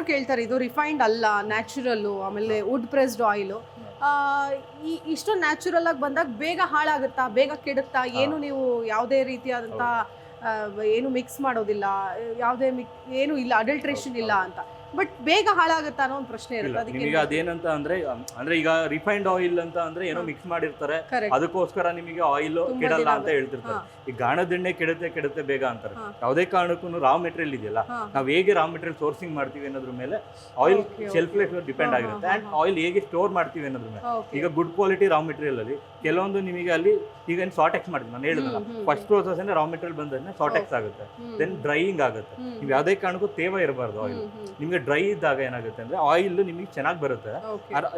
ಎಲ್ಲರೂ ಕೇಳ್ತಾರೆ ಇದು ರಿಫೈನ್ಡ್ ಅಲ್ಲ ನ್ಯಾಚುರಲ್ಲು ಆಮೇಲೆ ವುಡ್ ಪ್ರೆಸ್ಡ್ ಆಯಿಲು ಈ ಇಷ್ಟು ನ್ಯಾಚುರಲ್ ಆಗಿ ಬಂದಾಗ ಬೇಗ ಹಾಳಾಗುತ್ತಾ ಬೇಗ ಕೆಡುತ್ತಾ ಏನು ನೀವು ಯಾವುದೇ ರೀತಿಯಾದಂಥ ಏನು ಮಿಕ್ಸ್ ಮಾಡೋದಿಲ್ಲ ಯಾವುದೇ ಮಿಕ್ ಏನು ಇಲ್ಲ ಅಡಲ್ಟ್ರೇಷನ್ ಇಲ್ಲ ಅಂತ. ಬಟ್ ಬೇಗ ಹಾಳಾಗುತ್ತಾ ಅನ್ನೋ ಒಂದು ಪ್ರಶ್ನೆ ಇರುತ್ತೆ. ಅದಕ್ಕೆ ನಿಮಗೆ ಅದೇನಂತ ಅಂದ್ರೆ ಅಂದ್ರೆ ಈಗ ರಿಫೈನ್ಡ್ ಆಯಿಲ್ ಅಂತ ಅಂದ್ರೆ ಏನೋ ಮಿಕ್ಸ್ ಮಾಡಿರ್ತಾರೆ. ಅದಕ್ಕೋಸ್ಕರ ನಿಮಗೆ ಆಯಿಲ್ ಕೆಡಲ್ಲ ಅಂತ ಹೇಳ್ತಿರ್ತಾರೆ. ಈ ಈ ಗಾಣದೆಣ್ಣೆ ಕೆಡುತ್ತೆ ಕೆಡುತ್ತೆ ಬೇಗ ಅಂತಾರೆ. ಯಾವುದೇ ಕಾರಣಕ್ಕೂ ರಾ ಮೆಟೀರಿಯಲ್ ಇದೆಯಲ್ಲ. ನಾವು ಹೇಗೆ ರಾ ಮೆಟೀರಿಯಲ್ ಸೋರ್ಸಿಂಗ್ ಮಾಡ್ತೀವಿ ಅನ್ನೋದ್ರ ಮೇಲೆ oil self shelf life depend ಆಗಿರುತ್ತೆ. ಅಂಡ್ ಆಯಿಲ್ ಹೇಗೆ ಸ್ಟೋರ್ ಮಾಡ್ತೀವಿ ಅನ್ನೋದ್ರ ಮೇಲೆ. ಈಗ ಗುಡ್ ಕ್ವಾಲಿಟಿ ರಾ ಮೆಟೀರಿಯಲ್ ಅಲ್ಲಿ ಕೆಲವೊಂದು ನಿಮಗೆ ಅಲ್ಲಿ ಈಗ ಏನು ಸಾರ್ಟೆಕ್ಸ್ ಮಾಡ್ತೀವಿ ನಾನು ಹೇಳಿದ್ನಲ್ಲ. ಫಸ್ಟ್ ಪ್ರೋಸೆಸ್ ರಾ ಮೆಟೀರಿಯಲ್ ಬಂದ್ರೆ ಸಾರ್ಟೆಕ್ಸ್ ಆಗುತ್ತೆ. ದೆನ್ ಡ್ರೈಯಿಂಗ್ ಆಗುತ್ತೆ. ನೀವು ಯಾವುದೇ ಕಾರಣಕ್ಕೂ ತೇವ ಇರಬಾರ್ದು ಆಯಿಲ್ ನಿಮಗೆ ಡ್ರೈ ಇದ್ದಾಗ ಏನಾಗುತ್ತೆ ಅಂದ್ರೆ ಆಯಿಲ್ ನಿಮಗೆ ಚೆನ್ನಾಗಿ ಬರುತ್ತೆ.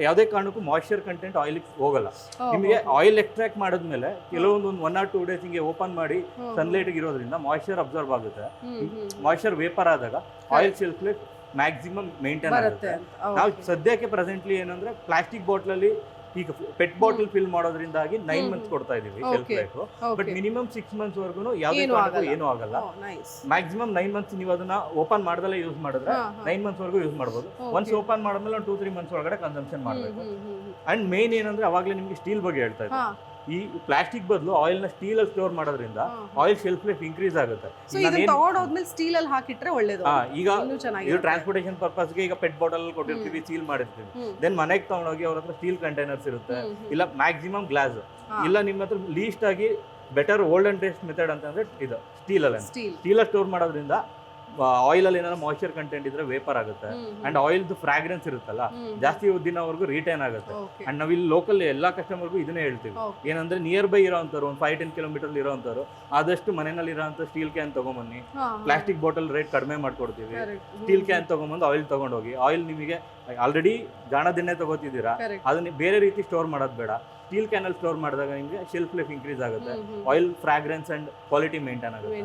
ಯಾವುದೇ ಕಾರಣಕ್ಕೂ ಮಾಯ್ಶ್ಚರ್ ಕಂಟೆಂಟ್ ಆಯಿಲ್ ಹೋಗಲ್ಲ. ನಿಮಗೆ ಆಯಿಲ್ ಎಕ್ಸ್ಟ್ರಾಕ್ಟ್ ಮಾಡಿದ್ಮೇಲೆ ಕೆಲವೊಂದು ಒಂದು ಒನ್ ಆರ್ ಟೂ ಡೇಸ್ ಹಿಂಗೆ ಓಪನ್ ಮಾಡಿ ಸನ್ಲೈಟ್ ಇರೋದ್ರಿಂದ ಮಾಯ್ಶ್ಚರ್ ಅಬ್ಸರ್ವ್ ಆಗುತ್ತೆ. ಮಾಯ್ಶ್ಚರ್ ವೇಪರ್ ಆದಾಗ ಆಯಿಲ್ ಶೆಲ್ಫ್ ಮ್ಯಾಕ್ಸಿಮಮ್ ಮೇಂಟೈನ್ ಆಗುತ್ತೆ. ನಾವು ಸದ್ಯಕ್ಕೆ ಪ್ರೆಸೆಂಟ್ಲಿ ಏನಂದ್ರೆ ಪ್ಲಾಸ್ಟಿಕ್ ಬಾಟ್ಲಲ್ಲಿ ಈಗ ಪೆಟ್ ಬಾಟಲ್ ಫಿಲ್ ಮಾಡೋದ್ರಿಂದಾಗಿ ನೈನ್. ಮಂತ್ಸ್ ಕೊಡ್ತಾ ಇದೀವಿ life but minimum six months ವರ್ಗು ಯಾವುದೇ ಏನೂ ಕಾರಣಕ್ಕೂ ಆಗಲ್ಲ. ಏನೂ ಆಗಲ್ಲ ಮ್ಯಾಕ್ಸಿಮಮ್ ನೈನ್ ಮಂತ್ಸ್ ನೀವು ಅದನ್ನ ಓಪನ್ ಮಾಡ್ದಲ್ಲೇ ಯೂಸ್ ಮಾಡಿದ್ರೆ. ನೈನ್ ಮಂತ್ಸ್ ವರ್ಗೂ ಯೂಸ್ ಮಾಡಬಹುದು. ಒನ್ಸ್ ಓಪನ್ ಮಾಡಿದ್ಮೇಲೆ ಒಂದು ಟೂ ತ್ರೀ ಮಂತ್ಸ್ ಒಳಗಡೆ ಕನ್ಸಂಪ್ಷನ್ ಮಾಡಬೇಕು. ಅಂಡ್ ಮೇನ್ ಏನಂದ್ರೆ ಅವಾಗಲೇ ನಿಮಗೆ ಸ್ಟೀಲ್ ಬಗ್ಗೆ ಹೇಳ್ತಾ ಇದ್ದೆ ಹಾ, ಈ ಪ್ಲಾಸ್ಟಿಕ್ ಬದಲು ಆಯಿಲ್ನ ಸ್ಟೀಲ್ ಅಲ್ಲಿ ಸ್ಟೋರ್ ಮಾಡೋದ್ರಿಂದ ಆಯಿಲ್ ಶೆಲ್ಫ್ ಲೈಫ್ ಇನ್ಕ್ರೀಸ್ ಆಗುತ್ತೆ. ಸ್ಟೀಲ್ ಅಲ್ಲಿ ಹಾಕಿಟ್ರೆ ಒಳ್ಳೇದು. ಈಗ ಇದು ಟ್ರಾನ್ಸ್ಪೋರ್ಟೇಷನ್ ಪರ್ಪಸ್ಗೆ ಈಗ ಪೆಟ್ ಬಾಟಲ್ ಕೊಟ್ಟಿರ್ತೀವಿ ಸೀಲ್ ಮಾಡಿರ್ತೀವಿ. ದೆನ್ ಮನೆಗೆ ತಗೊಂಡೋಗಿ ಅವ್ರ ಹತ್ರ ಸ್ಟೀಲ್ ಕಂಟೈನರ್ಸ್ ಇರುತ್ತೆ. ಇಲ್ಲ ಮ್ಯಾಕ್ಸಿಮಮ್ ಗ್ಲಾಸ್ ಇಲ್ಲ ನಿಮ್ಮ ಹತ್ರ ಲೀಸ್ಟ್ ಆಗಿ better old and taste method ಅಂತಂದ್ರೆ ಇದು ಸ್ಟೀಲ್ ಅಲ್ಲಿ ಸ್ಟೀಲ್ ಸ್ಟೀಲ್ ಸ್ಟೋರ್ ಮಾಡೋದ್ರಿಂದ ಆಯಿಲ್ ಅಲ್ಲಿ ಏನಾದ್ರು ಮಾಯಿಶ್ಚರ್ ಕಂಟೆಂಟ್ ಇದ್ರೆ ವೇಪರ್ ಆಗುತ್ತೆ. ಅಂಡ್ ಆಯಿಲ್ ಫ್ರಾಗ್ರೆನ್ಸ್ ಇರುತ್ತಲ್ಲ ಜಾಸ್ತಿ ದಿನವರೆಗೂ ರಿಟೈನ್ ಆಗುತ್ತೆ. ಅಂಡ್ ನಾವಿಲ್ಲಿ ಲೋಕಲ್ ಎಲ್ಲಾ ಕಸ್ಟಮರ್ಗೂ ಇದನ್ನೇ ಹೇಳ್ತೀವಿ. ಏನಂದ್ರೆ ನಿಯರ್ ಬೈ ಇರೋಂಥವ್ರು ಒಂದು ಫೈವ್ ಟೆನ್ ಕಿಲೋಮೀಟರ್ ಇರೋಂಥವ್ರು ಆದಷ್ಟು ಮನೆಯಲ್ಲಿ ಇರೋಂಥ ಸ್ಟೀಲ್ ಕ್ಯಾನ್ ತಗೊಂಬನ್ನಿ. ಪ್ಲಾಸ್ಟಿಕ್ ಬಾಟಲ್ ರೇಟ್ ಕಡಿಮೆ ಮಾಡ್ಕೊಡ್ತೀವಿ. ಸ್ಟೀಲ್ ಕ್ಯಾನ್ ತಗೊಂಬಂದು ಆಯಿಲ್ ತಗೊಂಡೋಗಿ. ಆಯಿಲ್ ನಿಮಗೆ ಆಲ್ರೆಡಿ ಗಾಣದೆಣ್ಣೆ ತಗೋತಿದ್ದೀರಾ ಅದನ್ನ ಬೇರೆ ರೀತಿ ಸ್ಟೋರ್ ಮಾಡೋದು ಬೇಡ. ಸ್ಟೀಲ್ ಕ್ಯಾನಲ್ ಸ್ಟೋರ್ ಮಾಡಿದಾಗ ನಿಮಗೆ ಶೆಲ್ಫ್ ಲೈಫ್ ಇನ್ಕ್ರೀಸ್ ಆಗುತ್ತೆ. Oil fragrance and quality maintain ಆಗುತ್ತೆ.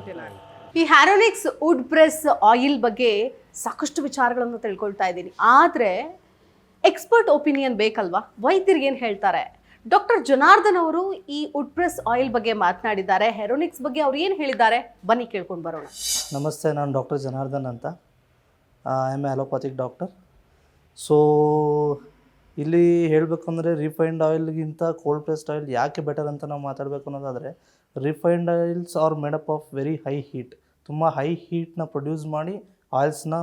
ಈ ಹ್ಯಾರೋನಿಕ್ಸ್ ವುಡ್ ಪ್ರೆಸ್ ಆಯಿಲ್ ಬಗ್ಗೆ ಸಾಕಷ್ಟು ವಿಚಾರಗಳನ್ನು ತಿಳ್ಕೊಳ್ತಾ ಇದ್ದೀನಿ. ಆದರೆ ಎಕ್ಸ್ಪರ್ಟ್ ಒಪಿನಿಯನ್ ಬೇಕಲ್ವಾ? ವೈದ್ಯರಿಗೆ ಏನು ಹೇಳ್ತಾರೆ? ಡಾಕ್ಟರ್ ಜನಾರ್ದನ್ ಅವರು ಈ ವುಡ್ ಪ್ರೆಸ್ ಆಯಿಲ್ ಬಗ್ಗೆ ಮಾತನಾಡಿದ್ದಾರೆ. ಹೆರೋನಿಕ್ಸ್ ಬಗ್ಗೆ ಅವ್ರು ಏನು ಹೇಳಿದ್ದಾರೆ? ಬನ್ನಿ ಕೇಳ್ಕೊಂಡು ಬರೋಣ. ನಮಸ್ತೆ, ನಾನು ಡಾಕ್ಟರ್ ಜನಾರ್ದನ್ ಅಂತ. I am a allopathic doctor so ಇಲ್ಲಿ ಹೇಳಬೇಕಂದ್ರೆ ರಿಫೈನ್ಡ್ ಆಯಿಲ್ಗಿಂತ ಕೋಲ್ಡ್ ಪ್ರೆಸ್ಡ್ ಆಯಿಲ್ ಯಾಕೆ ಬೆಟರ್ ಅಂತ ನಾವು ಮಾತಾಡಬೇಕು ಅನ್ನೋದಾದರೆ refined oils are made up of very high heat ತುಂಬ ಹೈ ಹೀಟ್ನ ಪ್ರೊಡ್ಯೂಸ್ ಮಾಡಿ ಆಯಿಲ್ಸ್ನ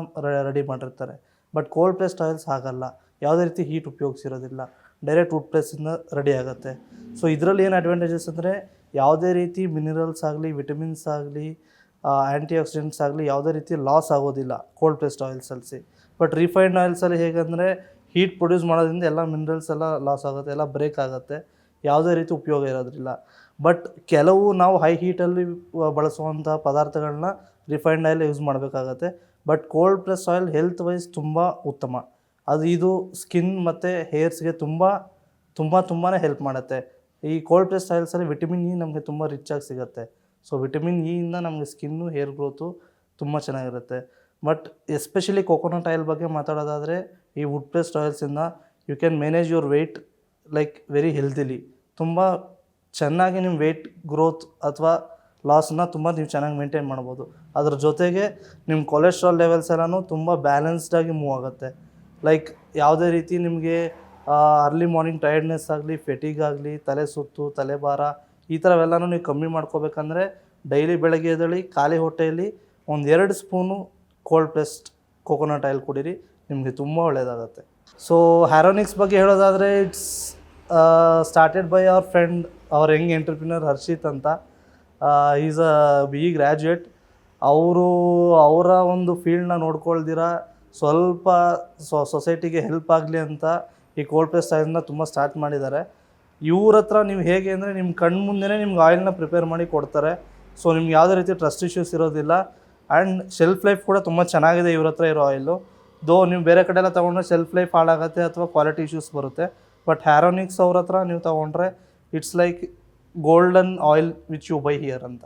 ರೆಡಿ ಮಾಡಿರ್ತಾರೆ. ಬಟ್ ಕೋಲ್ಡ್ ಪ್ರೆಸ್ಡ್ ಆಯಿಲ್ಸ್ ಆಗಲ್ಲ ಯಾವುದೇ ರೀತಿ ಹೀಟ್ ಉಪಯೋಗಿಸಿರೋದಿಲ್ಲ. ಡೈರೆಕ್ಟ್ ವುಡ್ ಪ್ರೆಸ್ಸಿಂದ ರೆಡಿ ಆಗುತ್ತೆ. ಸೊ ಇದರಲ್ಲಿ ಏನು ಅಡ್ವಾಂಟೇಜಸ್ ಅಂದರೆ, ಯಾವುದೇ ರೀತಿ ಮಿನರಲ್ಸ್ ಆಗಲಿ ವಿಟಮಿನ್ಸ್ ಆಗಲಿ ಆ್ಯಂಟಿ ಆಕ್ಸಿಡೆಂಟ್ಸ್ ಆಗಲಿ ಯಾವುದೇ ರೀತಿ ಲಾಸ್ ಆಗೋದಿಲ್ಲ ಕೋಲ್ಡ್ ಪ್ರೆಸ್ಡ್ ಆಯಿಲ್ಸಲ್ಲಿ ಬಟ್ ರಿಫೈನ್ಡ್ ಆಯಿಲ್ಸಲ್ಲಿ ಹೇಗೆಂದರೆ ಹೀಟ್ ಪ್ರೊಡ್ಯೂಸ್ ಮಾಡೋದ್ರಿಂದ ಎಲ್ಲ ಮಿನರಲ್ಸ್ ಎಲ್ಲ ಲಾಸ್ ಆಗುತ್ತೆ, ಎಲ್ಲ ಬ್ರೇಕ್ ಆಗುತ್ತೆ. ಯಾವುದೇ ರೀತಿ ಉಪಯೋಗ ಇರೋದ್ರಿಲ್ಲ. ಬಟ್ ಕೆಲವು ನಾವು ಹೈ ಹೀಟಲ್ಲಿ ಬಳಸುವಂಥ ಪದಾರ್ಥಗಳನ್ನ ರಿಫೈನ್ಡ್ ಆಯಿಲ್ ಯೂಸ್ ಮಾಡಬೇಕಾಗತ್ತೆ. But cold press oil health wise ತುಂಬ ಉತ್ತಮ. ಅದು ಇದು ಸ್ಕಿನ್ ಮತ್ತು ಹೇರ್ಸ್ಗೆ ತುಂಬ ತುಂಬ ತುಂಬಾ ಹೆಲ್ಪ್ ಮಾಡುತ್ತೆ. ಈ ಕೋಲ್ಡ್ ಪ್ರೆಸ್ ಆಯಿಲ್ಸಲ್ಲಿ ವಿಟಮಿನ್ ಇ ನಮಗೆ ತುಂಬ ಆಗಿ ಸಿಗುತ್ತೆ. ಸೊ ವಿಟಮಿನ್ ಇಯಿಂದ ನಮಗೆ ಸ್ಕಿನ್ನು ಹೇರ್ ಗ್ರೋತು ತುಂಬ ಚೆನ್ನಾಗಿರುತ್ತೆ. ಬಟ್ ಎಸ್ಪೆಷಲಿ ಕೋಕೋನಟ್ ಆಯಿಲ್ ಬಗ್ಗೆ ಮಾತಾಡೋದಾದರೆ ಈ wood pressed ಆಯಿಲ್ಸಿಂದ you can manage your weight like very healthily ತುಂಬ ಚೆನ್ನಾಗಿ ನಿಮ್ಮ ವೆಯ್ಟ್ ಗ್ರೋತ್ ಅಥವಾ ಲಾಸ್ನ ತುಂಬ ನೀವು ಚೆನ್ನಾಗಿ ಮೇಂಟೈನ್ ಮಾಡ್ಬೋದು. ಅದ್ರ ಜೊತೆಗೆ ನಿಮ್ಮ ಕೊಲೆಸ್ಟ್ರಾಲ್ ಲೆವೆಲ್ಸ್ ಎಲ್ಲನೂ ತುಂಬ ಬ್ಯಾಲೆನ್ಸ್ಡಾಗಿ ಮೂವ್ ಆಗುತ್ತೆ. ಲೈಕ್ ಯಾವುದೇ ರೀತಿ ನಿಮಗೆ ಅರ್ಲಿ ಮಾರ್ನಿಂಗ್ ಟೈರ್ಡ್ನೆಸ್ ಆಗಲಿ ಫೆಟಿಗ್ ಆಗಲಿ, ತಲೆ ಸುತ್ತು ತಲೆಭಾರ ಈ ಥರವೆಲ್ಲನೂ ನೀವು ಕಮ್ಮಿ ಮಾಡ್ಕೋಬೇಕಂದ್ರೆ ಡೈಲಿ ಬೆಳಗ್ಗೆ ಎದ್ದೇಳಿ, ಖಾಲಿ ಹೊಟ್ಟೆಯಲ್ಲಿ ಒಂದು ಎರಡು spoon cold pressed coconut oil ಕುಡೀರಿ. ನಿಮಗೆ ತುಂಬ ಒಳ್ಳೆಯದಾಗತ್ತೆ ಸೊ ಹ್ಯಾರೋನಿಕ್ಸ್ ಬಗ್ಗೆ ಹೇಳೋದಾದರೆ it's started by our friend ಅವ್ರ ಯಂಗ್ ಎಂಟರ್ಪ್ರಿನರ್ ಹರ್ಷಿತ್ ಅಂತ. ಈಸ್ ಅ ಬಿ ಗ್ರ್ಯಾಜುಯೇಟ್ ಅವರು ಅವರ ಒಂದು ಫೀಲ್ಡ್ನ ನೋಡ್ಕೊಳ್ದಿರ, ಸ್ವಲ್ಪ ಸೊ ಸೊಸೈಟಿಗೆ ಹೆಲ್ಪ್ ಆಗಲಿ ಅಂತ ಈ ಕೋಲ್ಡ್ ಪ್ರೆಸ್ ಆಯಿಲ್ನ ತುಂಬ ಸ್ಟಾರ್ಟ್ ಮಾಡಿದ್ದಾರೆ. ಇವ್ರ ಹತ್ರ ನೀವು ಹೇಗೆ ಅಂದರೆ ನಿಮ್ಮ ಕಣ್ಣು ಮುಂದೆನೇ ನಿಮ್ಗೆ ಆಯಿಲ್ನ ಪ್ರಿಪೇರ್ ಮಾಡಿ ಕೊಡ್ತಾರೆ. ಸೊ ನಿಮ್ಗೆ ಯಾವುದೇ ರೀತಿ ಟ್ರಸ್ಟ್ ಇಶ್ಯೂಸ್ ಇರೋದಿಲ್ಲ. ಆ್ಯಂಡ್ ಶೆಲ್ಫ್ ಲೈಫ್ ಕೂಡ ತುಂಬ ಚೆನ್ನಾಗಿದೆ ಇವ್ರ ಹತ್ರ ಇರೋ ಆಯಿಲು ದೋ ನೀವು ಬೇರೆ ಕಡೆ ಎಲ್ಲ ತೊಗೊಂಡ್ರೆ ಸೆಲ್ಫ್ ಲೈಫ್ ಹಾಳಾಗುತ್ತೆ ಅಥವಾ ಕ್ವಾಲಿಟಿ ಇಶ್ಯೂಸ್ ಬರುತ್ತೆ. ಬಟ್ ಹ್ಯಾರೋನಿಕ್ಸ್ ಅವ್ರ ಹತ್ರ ನೀವು ತೊಗೊಂಡ್ರೆ it's like golden oil which you buy here ಅಂತ.